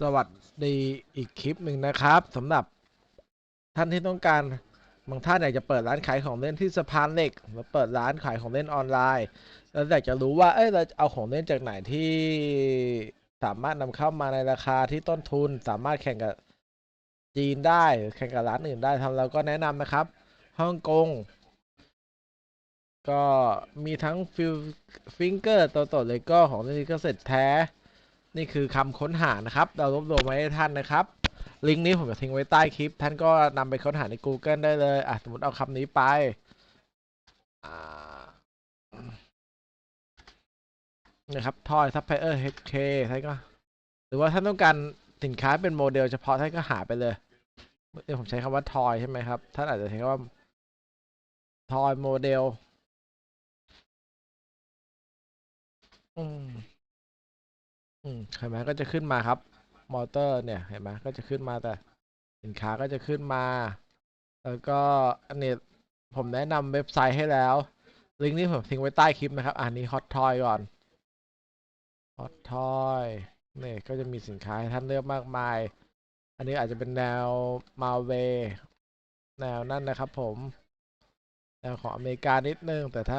สวัสดีอีกคลิปหนึ่งนะครับสำหรับท่านที่ต้องการบางท่านอยากจะเปิดร้านขายของเล่นที่สะพานเหล็กหรือเปิดร้านขายของเล่นออนไลน์แล้วอยากจะรู้ว่าเอ้ยเราเอาของเล่นจากไหนที่สามารถนำเข้ามาในราคาที่ต้นทุน สามารถแข่งกับจีนได้แข่งกับร้านอื่นได้ทาเราก็แนะนำนะครับฮ่องกงก็มีทั้งฟิลฟิงเกอร์ตัวตดเลยก็ของเล่นที่ก็เสร็จแท้ นี่คือคำค้นหานะครับ เรารวบรวมไว้ให้ท่านนะครับ ลิงก์นี้ผมจะทิ้งไว้ใต้คลิป ท่านก็นำไปค้นหาใน Google ได้เลยอะสมมติเอาคำนี้ไปนะครับทอยซัพพลายเออร์เฮดเคท่านก็ หรือว่าท่านต้องการสินค้าเป็นโมเดลเฉพาะท่านก็หาไปเลยเดี๋ยวผมใช้คำว่าทอยใช่ไหมครับ ท่านอาจจะใช้คำว่าทอยโมเดล อืม อืมเห็นไหมก็จะขึ้นมาครับ มอเตอร์เนี่ยเห็นไหมก็จะขึ้นมาแต่สินค้าก็จะขึ้นมา แล้วก็อันนี้ผมแนะนำเว็บไซต์ให้แล้ว ลิงก์นี้ผมทิ้งไว้ใต้คลิปนะครับ อันนี้ฮอตทอยก่อนฮอตทอยนี่ยก็จะมีสินค้าให้ท่านเลือกมากมาย อันนี้อาจจะเป็นแนวมาเวแนวนั่นนะครับผม แนวของอเมริกานิดนึงแต่ถ้า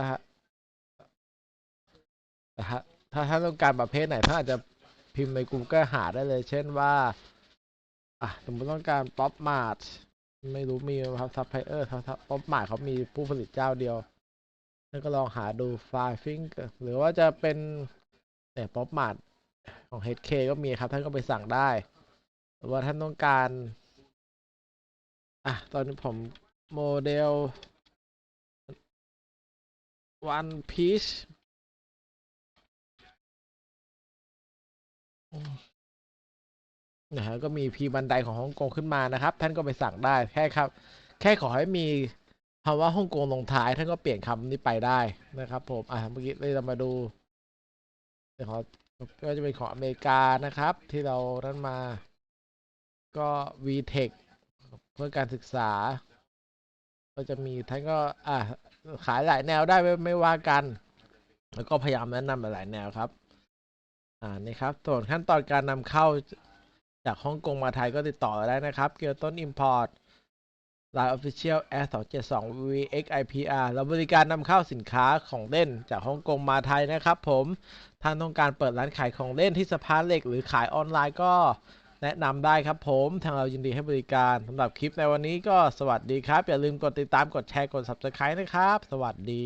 แต่ถ้าถ้าท่านต้องการประเภทไหนท่านอาจจะ พิมพ์ใน Google หาได้เลย เช่นว่าอะสมมติต้องการป๊อปมาร์ทไม่รู้มีไหมครับซัพพลายเออร์ป๊อปมาร์ทเขามีผู้ผลิตเจ้าเดียวท่านก็ลองหาดูไฟฟิงหรือว่าจะเป็นเนี่ยป๊อปมาร์ทของ HK ก็มีครับ ท่านก็ไปสั่งได้ หรือว่าท่านต้องการอะตอนนี้ผมโมเดล One Piece นะฮะก็มีพีบันไดของฮ่องกงขึ้นมานะครับ ท่านก็ไปสั่งได้แค่ครับ แค่ขอให้มีคำว่าฮ่องกงลงท้าย ท่านก็เปลี่ยนคำนี้ไปได้นะครับ ผมอะเมื่อกี้เรามาดูเดี๋ยวขอก็จะเป็นของอเมริกานะครับ ที่เรานั้นมาก็ VTech เพื่อการศึกษา ก็จะมีท่านก็อะขายหลายแนวได้ไม่ไม่ว่ากัน แล้วก็พยายามแนะนำหลายแนวครับ อ่านี่ครับส่วนขั้นตอนการนำเข้าจากฮ่องกงมาไทยก็ติดต่อได้นะครับ เกี่ยวต้น Import Line Official S 2 7 2 VXIPR เราบริการนำเข้าสินค้าของเล่นจากฮ่องกงมาไทยนะครับ ผมท่านต้องการเปิดร้านขายของเล่นที่สะพานเหล็ก หรือขายออนไลน์ก็แนะนำได้ครับผมทางเรายินดีให้บริการสำหรับคลิปในวันนี้ก็สวัสดีครับ อย่าลืมกดติดตามกดแชร์กด Subscribe นะครับ สวัสดี